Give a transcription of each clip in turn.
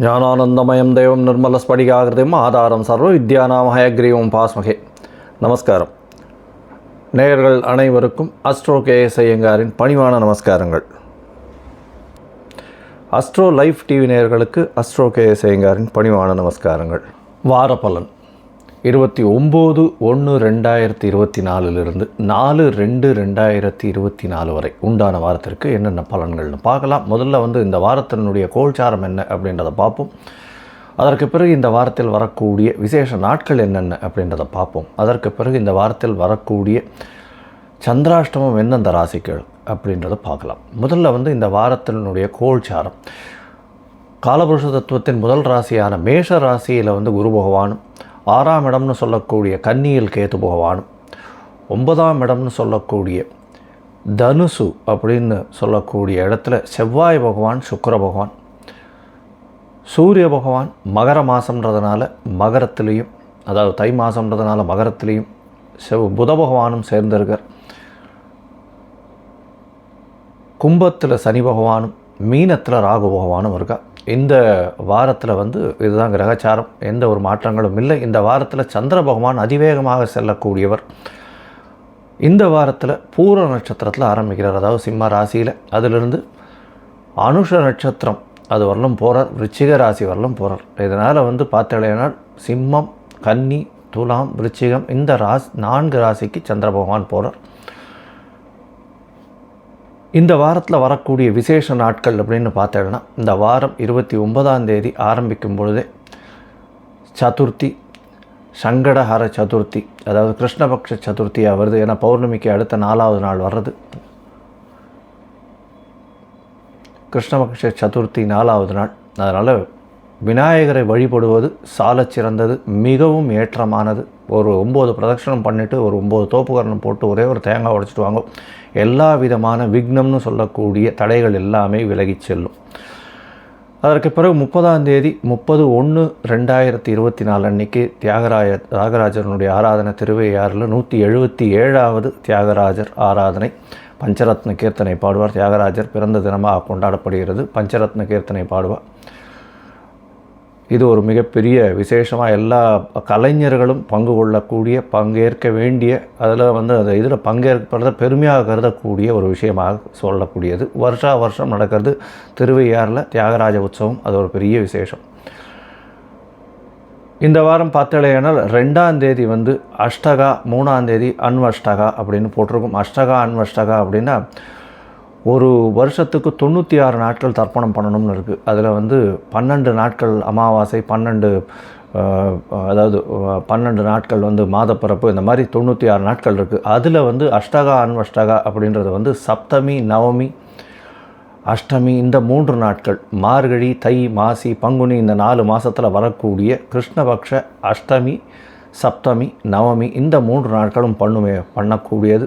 ஞானானந்தமயம் தெய்வம் நிர்மலஸ்படிகாகிருதிம் ஆதாரம் சர்வ வித்யானாம் ஹயக்ரீவம் பாஸ்மகே. நமஸ்காரம். நேயர்கள் அனைவருக்கும் அஸ்ட்ரோ கேஎஸ் ஐயங்காரின் பணிவான நமஸ்காரங்கள். அஸ்ட்ரோ லைஃப் டிவி நேயர்களுக்கு அஸ்ட்ரோ கேஎஸ் ஐயங்காரின் பணிவான நமஸ்காரங்கள். வார பலன் இருபத்தி ஒம்பது ஒன்று ரெண்டாயிரத்தி இருபத்தி நாலுலேருந்து நாலு ரெண்டு ரெண்டாயிரத்தி இருபத்தி நாலு வரை உண்டான வாரத்திற்கு என்னென்ன பலன்கள்னு பார்க்கலாம். முதல்ல வந்து இந்த வாரத்தினுடைய கோல்சாரம் என்ன அப்படின்றத பார்ப்போம். அதற்கு பிறகு இந்த வாரத்தில் வரக்கூடிய விசேஷ நாட்கள் என்னென்ன அப்படின்றத பார்ப்போம். அதற்கு பிறகு இந்த வாரத்தில் வரக்கூடிய சந்திராஷ்டமம் எந்தெந்த ராசிகள் அப்படின்றத பார்க்கலாம். முதல்ல வந்து இந்த வாரத்தினுடைய கோல்சாரம். காலபுருஷ தத்துவத்தின் முதல் ராசியான மேஷ ராசியில் வந்து குரு பகவானும் ஆறாம் இடம்னு சொல்லக்கூடிய கன்னியில் கேத்து பகவானும் ஒன்பதாம் இடம்னு சொல்லக்கூடிய தனுசு அப்படின்னு சொல்லக்கூடிய இடத்துல செவ்வாய் பகவான் சுக்கர பகவான் சூரிய பகவான் மகர மாதம்ன்றதுனால மகரத்துலேயும் அதாவது தை மாதம்ன்றதுனால மகரத்துலேயும் செவ் புத பகவானும் சேர்ந்திருக்கார். கும்பத்தில் சனி பகவானும் மீனத்தில் ராகு பகவானும் இருக்கா? இந்த வாரத்தில் வந்து இதுதான் கிரகச்சாரம். எந்த ஒரு மாற்றங்களும் இல்லை. இந்த வாரத்தில் சந்திர பகவான் அதிவேகமாக செல்லக்கூடியவர். இந்த வாரத்தில் பூர நட்சத்திரத்தில் ஆரம்பிக்கிறார். அதாவது சிம்ம ராசியில். அதிலிருந்து அனுஷ நட்சத்திரம் அது வரலும் போகிறார் விருச்சிக ராசி வரலும் போகிறார் இதனால் வந்து பார்த்தீங்கன்னா சிம்மம் கன்னி துலாம் விருச்சிகம் இந்த ராசி நான்கு ராசிக்கு சந்திர பகவான் போகிறார் இந்த வாரத்தில் வரக்கூடிய விசேஷ நாட்கள் அப்படின்னு பார்த்தோன்னா இந்த வாரம் இருபத்தி ஒன்பதாம் தேதி ஆரம்பிக்கும் பொழுதே சதுர்த்தி சங்கடஹர சதுர்த்தி அதாவது கிருஷ்ணபக்ஷ சதுர்த்தியாக வருது. ஏன்னா பௌர்ணமிக்கு அடுத்த நாலாவது நாள் வர்றது. கிருஷ்ணபக்ஷ சதுர்த்தி நாலாவது நாள். அதனால் விநாயகரை வழிபடுவது சாலச் சிறந்தது மிகவும் ஏற்றமானது. ஒரு ஒம்பது பிரதட்சணம் பண்ணிவிட்டு ஒரு ஒம்பது தோப்புக்கரணம் போட்டு ஒரே ஒரு தேங்காய் உடைச்சிட்டு வாங்க. எல்லா விதமான விக்னம்னு சொல்லக்கூடிய தடைகள் எல்லாமே விலகி செல்லும். அதற்கு பிறகு முப்பதாம் தேதி முப்பது ஒன்று ரெண்டாயிரத்தி இருபத்தி நாலு அன்னைக்கு தியாகராய தியாகராஜனுடைய ஆராதனை திருவையாறில் நூற்றி எழுபத்தி ஏழாவது தியாகராஜர் ஆராதனை பஞ்சரத்ன கீர்த்தனை பாடுவார். தியாகராஜர் பிறந்த தினமாக கொண்டாடப்படுகிறது. பஞ்சரத்ன கீர்த்தனை பாடுவார். இது ஒரு மிகப்பெரிய விசேஷமாக எல்லா கலைஞர்களும் பங்கு கொள்ளக்கூடிய பங்கேற்க வேண்டிய அதில் வந்து அந்த இதில் பங்கேற்பதை பெருமையாக கருதக்கூடிய ஒரு விஷயமாக சொல்லக்கூடியது. வருஷா வருஷம் நடக்கிறது திருவையாறில் தியாகராஜ உற்சவம். அது ஒரு பெரிய விசேஷம். இந்த வாரம் பார்த்தலையானால் ரெண்டாம் தேதி வந்து அஷ்டகா மூணாம் தேதி அன்வஷ்டகா அப்படின்னு போட்டிருக்கும். அஷ்டகா அன்வஷ்டகா அப்படின்னா ஒரு வருஷத்துக்கு தொண்ணூற்றி ஆறு நாட்கள் தர்ப்பணம் பண்ணணும்னு இருக்குது அதில் வந்து பன்னெண்டு நாட்கள் அமாவாசை பன்னெண்டு அதாவது பன்னெண்டு நாட்கள் வந்து மாதப்பிறப்பு இந்த மாதிரி தொண்ணூற்றி ஆறு நாட்கள் இருக்குது அதில் வந்து அஷ்டகா அன்வஷ்டகா அப்படின்றது வந்து சப்தமி நவமி அஷ்டமி இந்த மூன்று நாட்கள் மார்கழி தை மாசி பங்குனி இந்த நாலு மாதத்தில் வரக்கூடிய கிருஷ்ணபக்ஷ அஷ்டமி சப்தமி நவமி இந்த மூன்று நாட்களும் பண்ணுமே பண்ணக்கூடியது.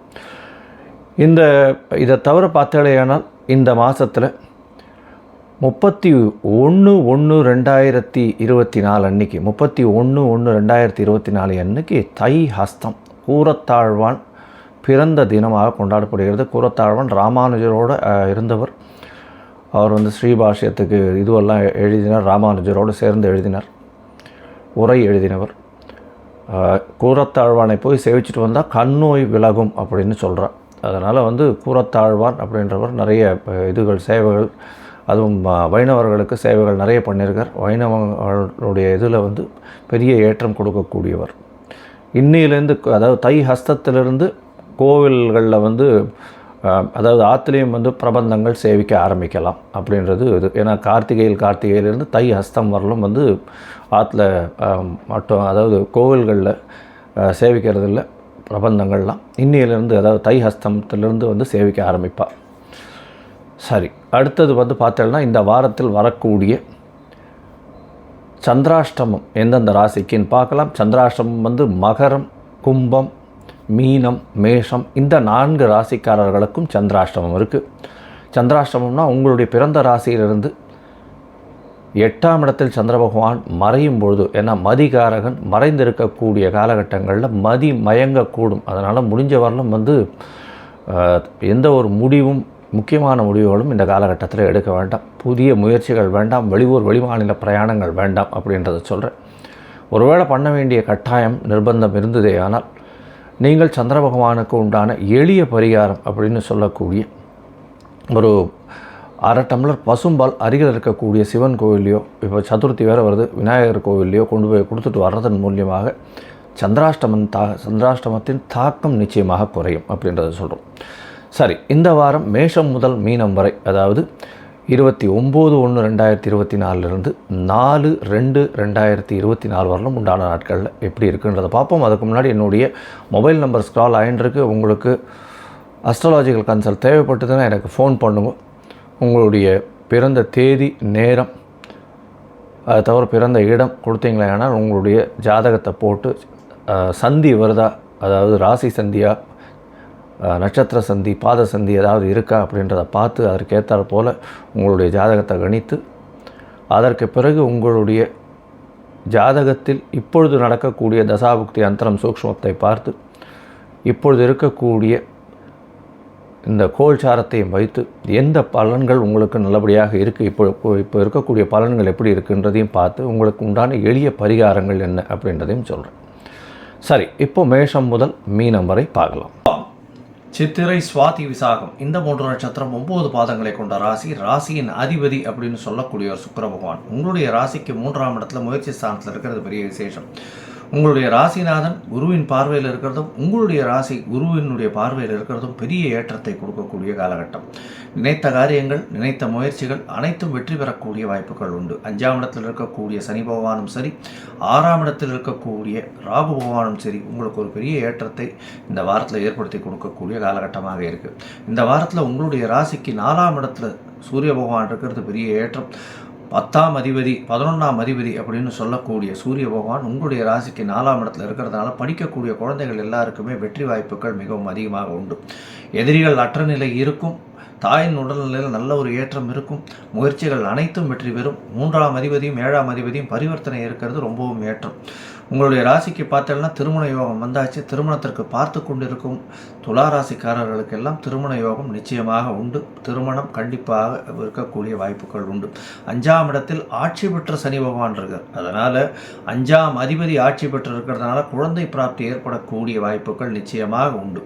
இந்த இதை தவிர பார்த்தாலேயானால் இந்த மாதத்தில் முப்பத்தி ஒன்று ஒன்று ரெண்டாயிரத்தி இருபத்தி நாலு அன்னைக்கு முப்பத்தி ஒன்று ஒன்று ரெண்டாயிரத்தி இருபத்தி நாலு அன்னைக்கு தை ஹஸ்தம் கூரத்தாழ்வான் பிறந்த தினமாக கொண்டாடப்படுகிறது. கூரத்தாழ்வான் ராமானுஜரோடு இருந்தவர். அவர் வந்து ஸ்ரீபாஷ்யத்துக்கு இதுவெல்லாம் எழுதினார் ராமானுஜரோடு சேர்ந்து எழுதினார். உரை எழுதினவர். கூரத்தாழ்வானை போய் சேவிச்சுட்டு வந்தால் கண்ணோய் விலகும் அப்படின்னு சொல்கிறார் அதனால் வந்து கூரத்தாழ்வான் அப்படின்றவர் நிறைய இதுகள் சேவைகள் அதுவும் வைணவர்களுக்கு சேவைகள் நிறைய பண்ணியிருக்கார். வைணவர்களுடைய இதில் வந்து பெரிய ஏற்றம் கொடுக்கக்கூடியவர். இன்னிலேருந்து அதாவது தை ஹஸ்தத்திலிருந்து கோவில்களில் வந்து அதாவது ஆற்றுலேயும் வந்து பிரபந்தங்கள் சேவிக்க ஆரம்பிக்கலாம் அப்படின்றது இது. ஏன்னா கார்த்திகையில் கார்த்திகையிலேருந்து தை ஹஸ்தம் வரலும் வந்து ஆற்றுல மட்டும் அதாவது கோவில்களில் சேவிக்கிறது இல்லை பிரபந்தங்கள்லாம். இன்னையிலேருந்து அதாவது தை ஹஸ்தத்திலிருந்து வந்து சேவிக்க ஆரம்பிப்பாள் சரி அடுத்தது வந்து பார்த்தோம்னா இந்த வாரத்தில் வரக்கூடிய சந்திராஷ்டமம் எந்தெந்த ராசிக்குன்னு பார்க்கலாம். சந்திராஷ்டமம் வந்து மகரம் கும்பம் மீனம் மேஷம் இந்த நான்கு ராசிக்காரர்களுக்கும் சந்திராஷ்டமம் இருக்குது சந்திராஷ்டமம்னா உங்களுடைய பிறந்த ராசியிலிருந்து எட்டாம் இடத்தில் சந்திர பகவான் மறையும் பொழுது ஏன்னா மதிகாரகன் மறைந்திருக்கக்கூடிய காலகட்டங்களில் மதி மயங்கக்கூடும். அதனால் முடிஞ்ச வரலும் வந்து எந்த ஒரு முடிவும் முக்கியமான முடிவுகளும் இந்த காலகட்டத்தில் எடுக்க வேண்டாம். புதிய முயற்சிகள் வேண்டாம் வெளியூர் வெளிமாநில பிரயாணங்கள் வேண்டாம் அப்படின்றத சொல்கிறேன் ஒருவேளை பண்ண வேண்டிய கட்டாயம் நிர்பந்தம் இருந்ததே ஆனால் நீங்கள் சந்திர பகவானுக்கு உண்டான எளிய பரிகாரம் அப்படின்னு சொல்லக்கூடிய ஒரு அரை டம்ளர் பசும்பால் அருகில் இருக்கக்கூடிய சிவன் கோவில்லையோ இப்போ சதுர்த்தி வேறு வருது விநாயகர் கோவில்லையோ கொண்டு போய் கொடுத்துட்டு வர்றதன் மூலியமாக சந்திராஷ்டமன் தா சந்திராஷ்டமத்தின் தாக்கம் நிச்சயமாக குறையும் அப்படின்றத சொல்கிறோம் சரி இந்த வாரம் மேஷம் முதல் மீனம் வரை அதாவது இருபத்தி ஒம்பது ஒன்று ரெண்டாயிரத்தி இருபத்தி நாலுலேருந்து நாலு ரெண்டு ரெண்டாயிரத்தி இருபத்தி நாலு வரலும் உண்டான நாட்களில் எப்படி இருக்குன்றதை பார்ப்போம். அதுக்கு முன்னாடி என்னுடைய மொபைல் நம்பர் ஸ்க்ரால் ஆயின்றிருக்கு உங்களுக்கு அஸ்ட்ராலாஜிக்கல் கன்சல்ட் தேவைப்பட்டதுன்னா எனக்கு ஃபோன் பண்ணுவோம் உங்களுடைய பிறந்த தேதி நேரம் அது தவிர பிறந்த இடம் கொடுத்தீங்களேனால் உங்களுடைய ஜாதகத்தை போட்டு சந்தி வருதா? அதாவது ராசி சந்தியா நட்சத்திர சந்தி பாத சந்தி ஏதாவது இருக்கா? அப்படின்றத பார்த்து அதற்கேற்றாற் போல் உங்களுடைய ஜாதகத்தை கணித்து அதற்கு பிறகு உங்களுடைய ஜாதகத்தில் இப்பொழுது நடக்கக்கூடிய தசாபுக்தி அந்தரம் சூக்ஷ்மத்தை பார்த்து இப்பொழுது இருக்கக்கூடிய இந்த கோல்சாரத்தையும் வைத்து எந்த பலன்கள் உங்களுக்கு நல்லபடியாக இருக்குது இப்போ இப்போ- இருக்கக்கூடிய பலன்கள் எப்படி இருக்குன்றதையும் பார்த்து உங்களுக்கு உண்டான எளிய பரிகாரங்கள் என்ன அப்படின்றதையும் சொல்கிறேன் சரி இப்போ மேஷம் முதல் மீனம் வரை பார்க்கலாம். சித்திரை சுவாதி விசாகம். இந்த மூன்று நட்சத்திரம் ஒன்பது பாதங்களை கொண்ட ராசி ராசியின் அதிபதி அப்படின்னு சொல்லக்கூடியவர் சுக்கர பகவான். உங்களுடைய ராசிக்கு மூன்றாம் இடத்துல முயற்சி ஸ்தானத்தில் இருக்கிறது பெரிய விசேஷம். உங்களுடைய ராசிநாதன் குருவின் பார்வையில் இருக்கிறதும் உங்களுடைய ராசி குருவினுடைய பார்வையில் இருக்கிறதும் பெரிய ஏற்றத்தை கொடுக்கக்கூடிய காலகட்டம். நினைத்த காரியங்கள் நினைத்த முயற்சிகள் அனைத்தும் வெற்றி பெறக்கூடிய வாய்ப்புகள் உண்டு. அஞ்சாம் இடத்தில் இருக்கக்கூடிய சனி பகவானும் சரி ஆறாம் இடத்தில் இருக்கக்கூடிய ராகு பகவானும் சரி உங்களுக்கு ஒரு பெரிய ஏற்றத்தை இந்த வாரத்தில் ஏற்படுத்தி கொடுக்கக்கூடிய காலகட்டமாக இருக்குது இந்த வாரத்தில் உங்களுடைய ராசிக்கு நாலாம் இடத்துல சூரிய பகவான் இருக்கிறது பெரிய ஏற்றம். பத்தாம் அதிபதி பதினொன்றாம் அதிபதி அப்படின்னு சொல்லக்கூடிய சூரிய பகவான் உங்களுடைய ராசிக்கு நாலாம் இடத்துல இருக்கிறதுனால படிக்கக்கூடிய குழந்தைகள் எல்லாருக்குமே வெற்றி வாய்ப்புகள் மிகவும் அதிகமாக உண்டு. எதிரிகள் அற்ற நிலை இருக்கும் தாயின் உடல்நிலையில் நல்ல ஒரு ஏற்றம் இருக்கும் முயற்சிகள் அனைத்தும் வெற்றி பெறும். மூன்றாம் அதிபதியும் ஏழாம் அதிபதியும் பரிவர்த்தனை இருக்கிறது ரொம்பவும் ஏற்றம். உங்களுடைய ராசிக்கு பார்த்தோம்னா திருமண யோகம் வந்தாச்சு. திருமணத்திற்கு பார்த்து கொண்டிருக்கும் துலா ராசிக்காரர்களுக்கெல்லாம் திருமண யோகம் நிச்சயமாக உண்டு. திருமணம் கண்டிப்பாக இருக்கக்கூடிய வாய்ப்புகள் உண்டு. அஞ்சாம் இடத்தில் ஆட்சி பெற்ற சனி பகவான் இருக்கார். அதனால் அஞ்சாம் அதிபதி ஆட்சி பெற்று இருக்கிறதுனால குழந்தை பிராப்தி ஏற்படக்கூடிய வாய்ப்புகள் நிச்சயமாக உண்டு.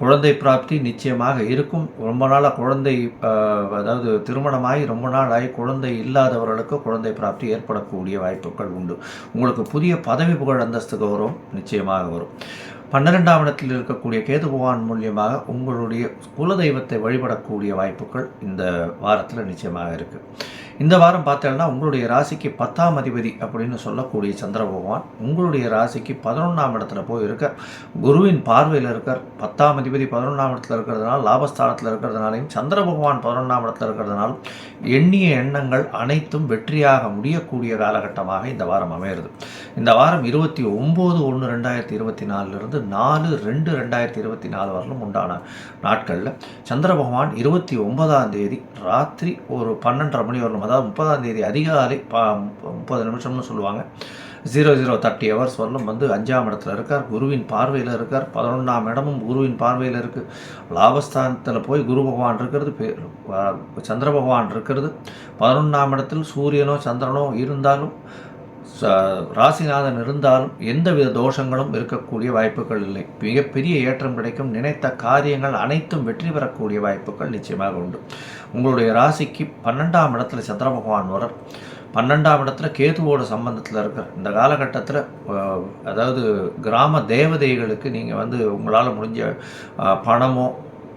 குழந்தை பிராப்தி நிச்சயமாக இருக்கும். ரொம்ப நாளாக குழந்தை அதாவது திருமணமாகி ரொம்ப நாளாகி குழந்தை இல்லாதவர்களுக்கு குழந்தை பிராப்தி ஏற்படக்கூடிய வாய்ப்புகள் உண்டு. உங்களுக்கு புதிய பதவி புகழ் அந்தஸ்து கௌரவம் நிச்சயமாக வரும். பன்னிரெண்டாம் இடத்தில் இருக்கக்கூடிய கேது பகவான் மூலியமாக உங்களுடைய குலதெய்வத்தை வழிபடக்கூடிய வாய்ப்புகள் இந்த வாரத்தில் நிச்சயமாக இருக்குது இந்த வாரம் பார்த்தோம்னா உங்களுடைய ராசிக்கு பத்தாம் அதிபதி அப்படின்னு சொல்லக்கூடிய சந்திர பகவான் உங்களுடைய ராசிக்கு பதினொன்றாம் இடத்துல போய் இருக்கார் குருவின் பார்வையில் இருக்கார். பத்தாம் அதிபதி பதினொன்றாம் இடத்துல இருக்கிறதுனால லாபஸ்தானத்தில் இருக்கிறதுனாலையும் சந்திர பகவான் பதினொன்றாம் இடத்துல இருக்கிறதுனாலும் எண்ணிய எண்ணங்கள் அனைத்தும் வெற்றியாக முடியக்கூடிய காலகட்டமாக இந்த வாரம் அமையிறது. இந்த வாரம் இருபத்தி ஒம்பது ஒன்று ரெண்டாயிரத்தி இருபத்தி நாலுலேருந்து நாலு ரெண்டு ரெண்டாயிரத்தி இருபத்தி நாலு வரலும் உண்டான நாட்களில் சந்திர பகவான் இருபத்தி ஒன்பதாம் தேதி ராத்திரி ஒரு பன்னெண்டரை மணி வரலும் அதாவது முப்பதாம் தேதி அதிகாலை ப முப்பது நிமிஷம்னு சொல்லுவாங்க. ஜீரோ ஜீரோ தேர்ட்டி ஹவர்ஸ் வரலும் வந்து அஞ்சாம் இடத்துல இருக்கார். குருவின் பார்வையில் இருக்கார். பதினொன்றாம் இடமும் குருவின் பார்வையில் இருக்குது லாபஸ்தானத்தில் போய் குரு பகவான் இருக்கிறது. சந்திர பகவான் இருக்கிறது. பதினொன்றாம் இடத்தில் சூரியனோ சந்திரனோ இருந்தாலும் ராசிநாதன் இருந்தாலும் எந்தவித தோஷங்களும் இருக்கக்கூடிய வாய்ப்புகள் இல்லை. மிகப்பெரிய ஏற்றம் கிடைக்கும். நினைத்த காரியங்கள் அனைத்தும் வெற்றி பெறக்கூடிய வாய்ப்புகள் நிச்சயமாக உண்டு. உங்களுடைய ராசிக்கு பன்னெண்டாம் இடத்துல சந்திர பகவான் வர பன்னெண்டாம் இடத்துல கேதுவோட சம்பந்தத்தில் இருக்கிற இந்த காலகட்டத்தில் அதாவது கிராம தேவதைகளுக்கு நீங்கள் வந்து உங்களால் முடிஞ்ச பணமோ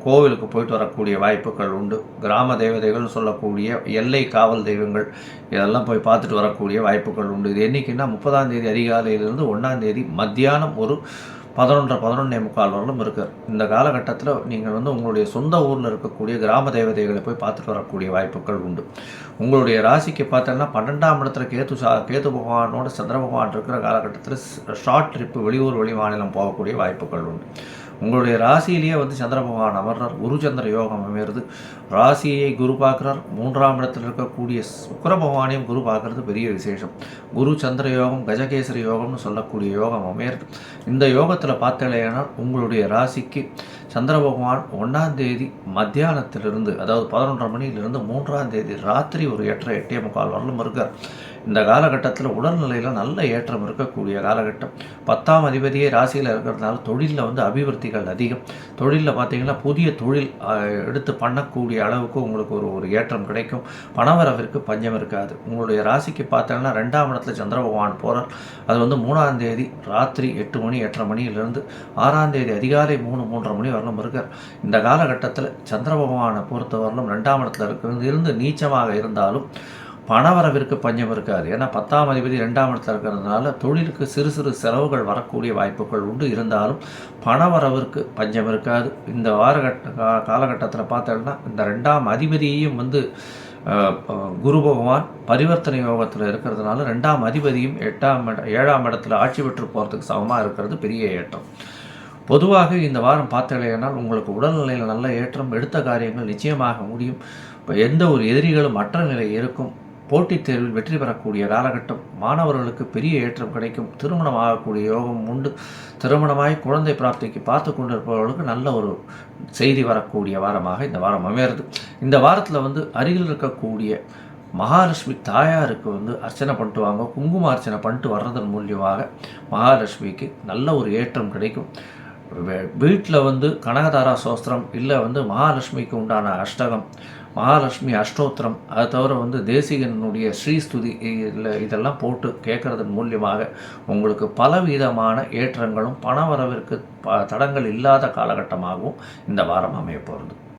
கோவிலுக்கு போயிட்டு வரக்கூடிய வாய்ப்புகள் உண்டு. கிராம தேவதைகள்னு சொல்லக்கூடிய எல்லை காவல் தெய்வங்கள் இதெல்லாம் போய் பார்த்துட்டு வரக்கூடிய வாய்ப்புகள் உண்டு. இது என்றைக்குன்னா முப்பதாம் தேதி அதிகாலையிலிருந்து ஒன்றாம் தேதி மத்தியானம் ஒரு பதினொன்றரை பதினொன்றே முக்கால் வரலும் இருக்கார் இந்த காலகட்டத்தில் நீங்கள் வந்து உங்களுடைய சொந்த ஊரில் இருக்கக்கூடிய கிராம தேவதைகளை போய் பார்த்துட்டு வரக்கூடிய வாய்ப்புகள் உண்டு. உங்களுடைய ராசிக்கு பார்த்தோன்னா பன்னெண்டாம் இடத்துல கேத்து சா கேத்து பகவானோட சந்திர பகவான் இருக்கிற காலகட்டத்தில் ஷார்ட் ட்ரிப்பு வெளியூர் வெளி மாநிலம் போகக்கூடிய வாய்ப்புகள் உண்டு. உங்களுடைய ராசியிலேயே வந்து சந்திர பகவான் அமர்றார். குரு சந்திர யோகம் அமையிறது ராசியை குரு பார்க்குறார். மூன்றாம் இடத்தில் இருக்கக்கூடிய சுக்கர பகவானையும் குரு பார்க்கறது பெரிய விசேஷம். குரு சந்திர யோகம் கஜகேசரி யோகம்னு சொல்லக்கூடிய யோகம் அமையிறது இந்த யோகத்தில் பார்த்தீங்கன்னா உங்களுடைய ராசிக்கு சந்திர பகவான் ஒன்றாம் தேதி மத்தியானத்திலிருந்து அதாவது பதினொன்றரை மணியிலிருந்து மூன்றாம் தேதி ராத்திரி ஒரு எட்டரை எட்டே முக்கால் வரலும் இருக்கார். இந்த காலகட்டத்தில் உடல்நிலையில் நல்ல ஏற்றம் இருக்கக்கூடிய காலகட்டம். பத்தாம் அதிபதியே ராசியில் இருக்கிறதுனால தொழிலில் வந்து அபிவிருத்திகள் அதிகம். தொழிலில் பார்த்தீங்கன்னா புதிய தொழில் எடுத்து பண்ணக்கூடிய அளவுக்கு உங்களுக்கு ஒரு ஒரு ஏற்றம் கிடைக்கும். பணவரவிற்கு பஞ்சம் இருக்காது. உங்களுடைய ராசிக்கு பார்த்தீங்கன்னா ரெண்டாம் இடத்துல சந்திர பகவான் போகிறார் அது வந்து மூணாம் தேதி ராத்திரி எட்டு மணி எட்டரை மணியிலிருந்து ஆறாம் தேதி அதிகாலை மூணு மூன்றரை மணி வரலும் இருக்கார். இந்த காலகட்டத்தில் சந்திர பகவானை பொறுத்தவரையிலும் ரெண்டாம் இடத்துல இருக்கிறது இருந்து நீச்சமாக இருந்தாலும் பணவரவிற்கு பஞ்சம் இருக்காது. ஏன்னா பத்தாம் அதிபதி ரெண்டாம் இடத்துல இருக்கிறதுனால தொழிலுக்கு சிறு சிறு செலவுகள் வரக்கூடிய வாய்ப்புகள் உண்டு. இருந்தாலும் பணவரவிற்கு பஞ்சம் இருக்காது. இந்த வாரகட்ட கா காலகட்டத்தில் பார்த்தோம்னா இந்த ரெண்டாம் அதிபதியையும் வந்து குரு பகவான் பரிவர்த்தனை யோகத்தில் இருக்கிறதுனால ரெண்டாம் அதிபதியும் எட்டாம் இட ஏழாம் இடத்துல ஆட்சி பெற்று போகிறதுக்கு சமமாக இருக்கிறது பெரிய ஏற்றம். பொதுவாக இந்த வாரம் பார்த்தீங்கன்னா உங்களுக்கு உடல்நிலையில் நல்ல ஏற்றம் எடுத்த காரியங்கள் நிச்சயமாக முடியும். இப்போ எந்த ஒரு எதிரிகளும் மற்ற நிலை இருக்கும். போட்டித் தேர்வில் வெற்றி பெறக்கூடிய காலகட்டம். மாணவர்களுக்கு பெரிய ஏற்றம் கிடைக்கும். திருமணம் ஆகக்கூடிய யோகம் உண்டு. திருமணமாய் குழந்தை பிராப்திக்கு பார்த்து கொண்டிருப்பவர்களுக்கு நல்ல ஒரு செய்தி வரக்கூடிய வாரமாக இந்த வாரம் அமையிறது. இந்த வாரத்தில் வந்து அருகில் இருக்கக்கூடிய மகாலட்சுமி தாயாருக்கு வந்து அர்ச்சனை பண்ணிட்டு வாங்க. குங்கும அர்ச்சனை பண்ணிட்டு வர்றதன் மூலியமாக மகாலட்சுமிக்கு நல்ல ஒரு ஏற்றம் கிடைக்கும். வீட்டில் வந்து கனகதாரா சோஸ்திரம் இல்லை வந்து மகாலட்சுமிக்கு உண்டான அஷ்டகம் மகாலட்சுமி அஷ்டோத்திரம். அதை தவிர வந்து தேசிகனுடைய ஸ்ரீஸ்துதி இதில் இதெல்லாம் போட்டு கேட்குறதன் மூலியமாக உங்களுக்கு பலவிதமான ஏற்றங்களும் பண வரவிற்கு ப தடங்கள் இல்லாத காலகட்டமாகவும் இந்த வாரம் அமைய போகிறது.